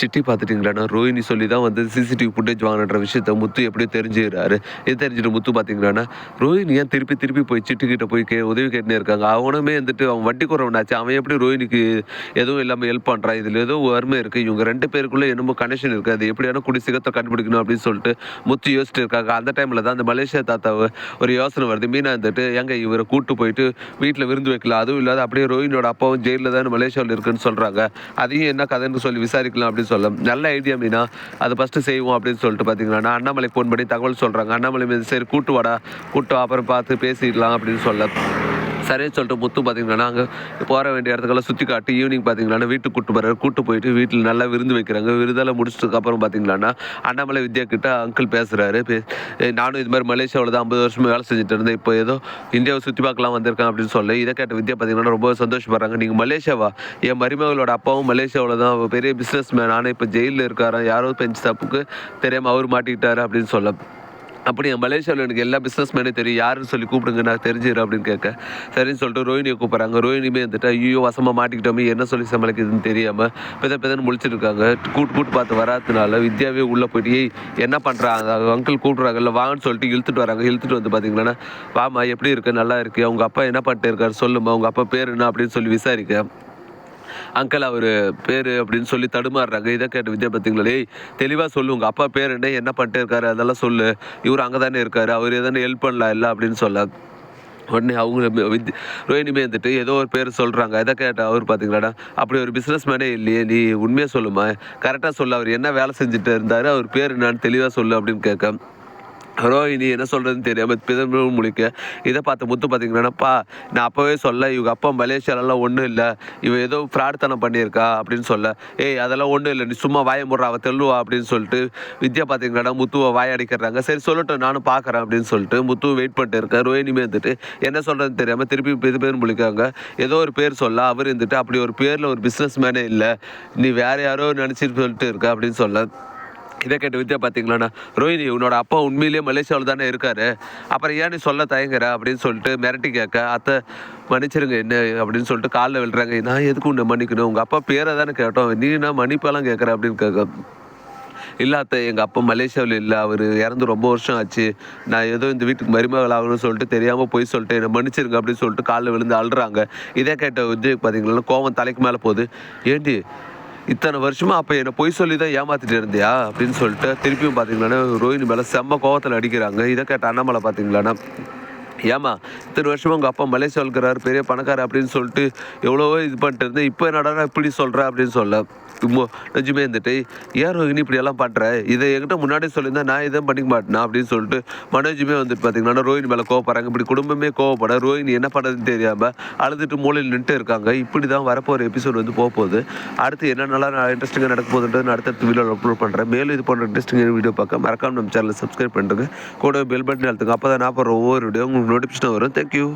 City பார்த்துட்டிங்களாண்ணா Rohini சொல்லி தான் வந்து சிசிடிவி ஃபுட்டேஜ் வாங்கின்ற விஷயத்த முத்து எப்படியோ தெரிஞ்சுக்கிறாரு. இது தெரிஞ்சுட்டு முத்து பார்த்தீங்களாண்ணா ரோஹினி ஏன் திருப்பி திருப்பி போய் சிட்டிக்கிட்ட போய் கே உதவி கேட்டுனே இருக்காங்க. அவனுமே வந்துட்டு அவன் வட்டி குறவனாச்சு. அவன் எப்படி ரோஹினிக்கு எதுவும் இல்லாமல் ஹெல்ப் பண்ணுறான் இதில் ஏதோ வறுமை இருக்குது இவங்க ரெண்டு பேருக்குள்ளே என்னமோ கனெக்ஷன் இருக்குது அது எப்படியான குடி சிகத்தை கண்டுபிடிக்கணும் அப்படின்னு சொல்லிட்டு முத்து யோசிச்சுட்டு இருக்காங்க. அந்த டைமில் தான் அந்த மலேசியா தாத்தாவை ஒரு யோசனை வருது. மீனா வந்துட்டு எங்க இவரை கூட்டு போயிட்டு வீட்டில் விருந்து வைக்கலாம் அதுவும் இல்லாத அப்படியே ரோஹினோட அப்பாவும் ஜெயிலில் தான் மலேசியாவில் இருக்குன்னு சொல்கிறாங்க அதையும் என்ன கதைன்னு சொல்லி விசாரிக்கலாம் அப்படின்னு சொல்ல. நல்ல ஐடியா மீனா. அதை ஃபஸ்ட்டு செய்வோம் அப்படின்னு சொல்லிட்டு பார்த்தீங்கன்னா அண்ணாமலை ஃபோன் பண்ணி தகவல் சொல்கிறாங்க அண்ணாமலை மீது சரி கூட்டு வாடா. கூட்டு அப்புறம் பார்த்து பேசிக்கலாம் அப்படின்னு சொல்ல. சரின்னு சொல்லிட்டு முத்து பார்த்திங்கன்னா நாங்கள் போகிற வேண்டிய இடத்துக்கெல்லாம் சுற்றி காட்டி ஈவினிங் பார்த்தீங்கன்னா வீட்டுக்கு கூட்டு போகிறாரு கூட்டு போயிட்டு வீட்டில் நல்லா விருந்து வைக்கிறாங்க. விருதெல்லாம் முடிச்சதுக்கு அப்புறம் பார்த்தீங்கன்னா அண்ணாமலை வித்யா கிட்ட அங்கிள் பேசுகிறாரு பே நானும் இது மாதிரி மலேசியாவில் தான் ஐம்பது வருஷமாக வேலை செஞ்சுட்டு இருந்தேன். இப்போ ஏதோ இந்தியாவை சுற்றி பார்க்கலாம் வந்திருக்கேன் அப்படின்னு சொல்லி இதை கேட்ட வித்யா பார்த்தீங்கன்னா ரொம்ப சந்தோஷப்படுறாங்க. நீங்கள் மலேசியாவா என் மருமகளோட அப்பாவும் மலேசியாவில் தான் பெரிய பிஸ்னஸ் மேன் ஆனால் இப்போ ஜெயிலில் இருக்காராம் யாரோ பெஞ்சு தப்புக்கு தெரியாமல் அவர் மாட்டிக்கிட்டாரு அப்படின்னு சொல்ல அப்படி என் மலேசியாவில் எனக்கு எல்லா பிஸ்னஸ் மேனே தெரியும். யாருன்னு சொல்லி கூப்பிடுங்க நான் தெரிஞ்சிடும் அப்படின்னு கேட்க சரின்னு சொல்லிட்டு ரோஹினியை கூப்பிட்றாங்க. ரோஹினியுமே வந்துட்டு ஐயோ வசமாக மாட்டிக்கிட்டோமே என்ன சொல்லி சமாளிக்குதுன்னு தெரியாமல் பெத பெதன்னு முழிச்சிட்டு இருக்காங்க கூட்டு கூட்டு பார்த்து வராதனால வித்யாவே உள்ளே போயிட்டு ஏய் என்ன பண்ணுறாங்க அங்கிள் கூப்பிட்றாங்கல்ல வாங்கன்னு சொல்லிட்டு இழுத்துட்டு வராங்க. இழுத்துட்டு வந்து பார்த்தீங்கன்னா வாமா எப்படி இருக்கு? நல்லா இருக்கு அவங்க அப்பா என்ன பண்ணிட்டு இருக்காரு? சொல்லுமா உங்கள் அப்பா பேர் என்ன? அப்படின்னு சொல்லி விசாரிக்க. அங்கிள் அவர் பேர் அப்படின்னு சொல்லி தடுமாறுறாங்க. இதை கேட்டு வித்யா பார்த்தீங்களா தெளிவாக சொல்லு. உங்கள் அப்பா பேர் என்ன? என்ன பண்ணிட்டே இருக்காரு? அதெல்லாம் சொல்லு. இவர் அங்கே தானே இருக்காரு. அவர் எதானே ஹெல்ப் பண்ணலாம் இல்லை? அப்படின்னு சொல்ல. உடனே அவங்க வித் ரோஹினிமே வந்துட்டு ஏதோ ஒரு பேர் சொல்கிறாங்க இதை கேட்ட அவர் பார்த்தீங்களாடா அப்படி ஒரு பிஸ்னஸ் மேனே இல்லையே. நீ உண்மையாக சொல்லுமா? கரெக்டாக சொல்லு. அவர் என்ன வேலை செஞ்சுட்டு இருந்தார்? அவர் பேர் என்னான்னு தெளிவாக சொல்லு அப்படின்னு கேட்க. ரோஹினி என்ன சொல்கிறதுன்னு தெரியாமல் பிதம்பரம் முழிக்க இதை பார்த்து முத்து பார்த்தீங்கன்னாப்பா நான் அப்போவே சொல்ல இவங்க அப்பா மலேசியாலலாம் ஒன்றும் இல்லை. இவ ஏதோ ஃப்ராட்தனம் பண்ணியிருக்கா அப்படின்னு சொல்ல. ஏய் அதெல்லாம் ஒன்றும் இல்லை. நீ சும்மா வாய முடுறா அவள் தெல்லுவா அப்படின்னு சொல்லிட்டு வித்யா பார்த்தீங்கன்னா முத்துவை வாய அடிக்கிறாங்க. சரி சொல்லட்டும் நானும் பார்க்குறேன் அப்படின்னு சொல்லிட்டு முத்து வெயிட் பண்ணிட்டு இருக்கேன் ரோஹினிமே வந்துட்டு என்ன சொல்கிறதுன்னு தெரியாமல் திருப்பி இது பேர் முழிக்காங்க ஏதோ ஒரு பேர் சொல்ல அவர் இருந்துட்டு அப்படி ஒரு பேரில் ஒரு பிஸ்னஸ் மேனே இல்லை. நீ வேறு யாரோ நினச்சிட்டு சொல்லிட்டு இருக்க அப்படின்னு சொல்ல. இதை கேட்டு வித்யா பார்த்தீங்களாண்ணா ரோஹினி உன்னோட அப்பா உண்மையிலேயே மலேசியாவில் தானே இருக்காரு. அப்புறம் ஏன் நீ சொல்ல தயங்குற அப்படின்னு சொல்லிட்டு மிரட்டி கேட்க அத்தை மன்னிச்சிருங்க என்ன அப்படின்னு சொல்லிட்டு காலில் விழுறாங்க. நான் எதுக்கு உன்னை மன்னிக்கணும்? உங்கள் அப்பா பேரை தானே கேட்டோம். நீ நான் மன்னிப்பெல்லாம் கேட்குற அப்படின்னு கேட்க. இல்லை அத்தை எங்கள் அப்பா மலேசியாவில் இல்லை. அவர் இறந்து ரொம்ப வருஷம் ஆச்சு. நான் ஏதோ இந்த வீட்டுக்கு மருமகள் ஆகணும்னு சொல்லிட்டு தெரியாமல் போய் சொல்லிட்டு என்னை மன்னிச்சிருங்க அப்படின்னு சொல்லிட்டு காலில் விழுந்து அழுறாங்க. இதே கேட்ட விஜய் பார்த்தீங்கன்னா கோவம் தலைக்கு மேலே போகுது. ஏண்டி இத்தனை வருஷமா அப்போ என்னை பொய் சொல்லி தான் ஏமாத்திட்டு இருந்தியா அப்படின்னு சொல்லிட்டு திருப்பியும் பார்த்தீங்கன்னா ரோஹினி மேலே செம்ம கோவத்தில் அடிக்கிறாங்க. இதை கேட்ட அண்ணாமலை பார்த்தீங்களாண்ணா ஏமா இத்தனை வருஷமாக உங்கள் அப்பா மலேசியா இருக்கிறார் பெரிய பணக்காரர் அப்படின்னு சொல்லிட்டு எவ்வளவோ இது பண்ணிட்டு இருந்தேன். இப்போ என்னடா இப்படி சொல்கிற அப்படின்னு சொல்ல. இப்போ நிஜமே இருந்துட்டு ஏன் ரோஹினி இப்படி எல்லாம் பண்ணுற இதை என்கிட்ட முன்னாடியே சொல்லியிருந்தா நான் இதை பண்ணிக்க மாட்டேனா? அப்படின்னு சொல்லிட்டு மனோஜுமே வந்துட்டு பார்த்தீங்கன்னா ரோஹினி மேலே கோவப்படுறாங்க இப்படி குடும்பமே கோவப்பட ரோஹினி என்ன பண்ணுறதுன்னு தெரியாமல் அழுதுட்டு மூலையில் நின்றுட்டு இருக்காங்க. இப்படி தான் வரப்போகிற எபிசோட் வந்து போக போகுது. அடுத்து என்னென்னலாம் இன்ட்ரெஸ்டிங்காக நடக்க போகுதுன்றது நான் அடுத்தடுத்த வீடியோவில் அப்லோட் பண்ணுறேன் மேலும் இது போன்ற இன்ட்ரெஸ்டிங்கான வீடியோ பார்க்க மறக்காம நம்ம சேனலை சப்ஸ்கிரைப் பண்ணுறேன் கூட பெல் பட்டன் அழுத்துங்க. அப்போ தான் நான் போடுற ஒவ்வொரு வீடியோ உங்களுக்கு நோட்டிஃபிகேஷன் வரும் தேங்க்யூ